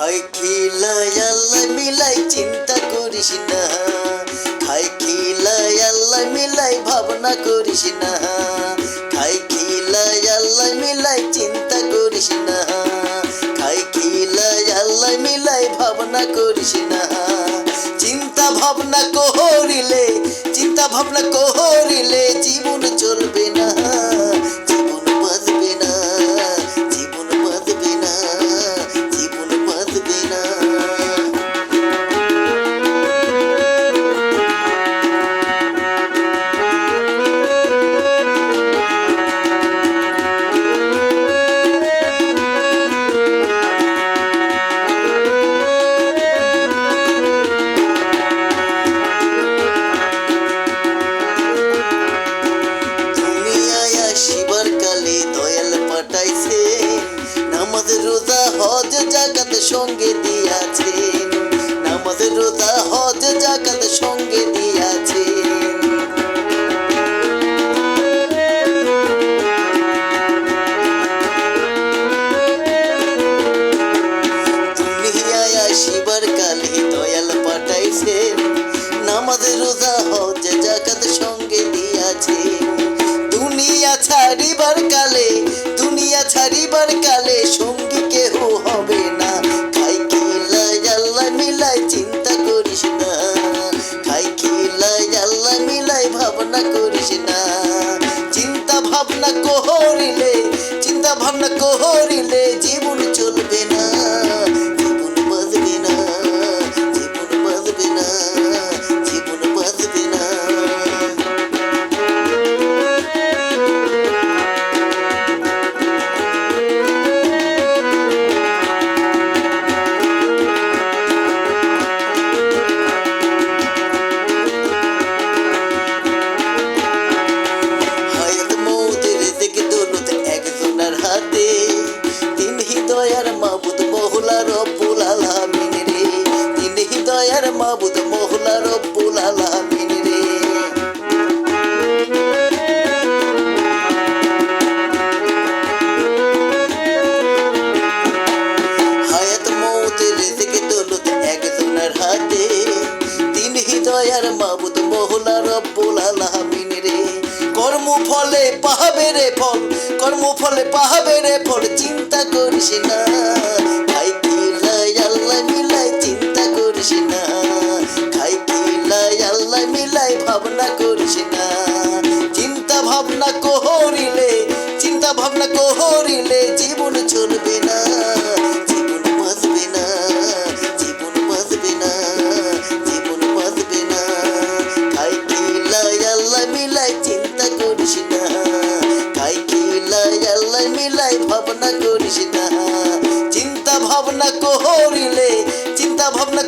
খাই খিলাই আল্লাহ মিলাই চিন্তা করিস না। খাই খিলাই আল্লাহ মিলাই ভাবনা করিস না। খাই খিলাই আল্লাহ মিলাই চিন্তা করিস না। খাই খিলাই আল্লাহ মিলাই ভাবনা করিস না। চিন্তা ভাবনা করিলে চিন্তা ভাবনা করিলে নামাজ রোজা হজ জাকাত সঙ্গে দিয়াছে নামাজ রোজা হজ জাকাত সঙ্গে দিয়াছে দুনিয়ায় আসিবার কালে দয়াল পাঠাইছে নামাজ রোজা হজ জাকাত সঙ্গে দিয়াছে দুনিয়া ছাড়িবার কালে মিলাই চিন্তা করিস না। খাই খিলাই আল্লাহ মিলাই ভাবনা করিস না। চিন্তা ভাবনা কোহরিলে চিন্তা ভাবনা করিলে তিন হৃদয়ার মাবুদ মহুলা রব্বুল আলামিন রে। হায়াত মৌতের রেজেকে দৌলত একজনের হাতে। তিন হৃদয়ার মাবুদ মহুলা রব্বুল আলামিন রে। কর্ম ফলে পাহাবে রে ফল, কর্ম ফলে পাহাবে রে ফল, চিন্তা করিস না। ভাবনা করিস না। চিন্তা ভাবনা করিলে চিন্তা ভাবনা করিলে জীবন চলবে না, জীবন জীবন না। জীবন মিলাই চিন্তা না। মিলাই ভাবনা করিস না। চিন্তা ভাবনা করিলে চিন্তা ভাবনা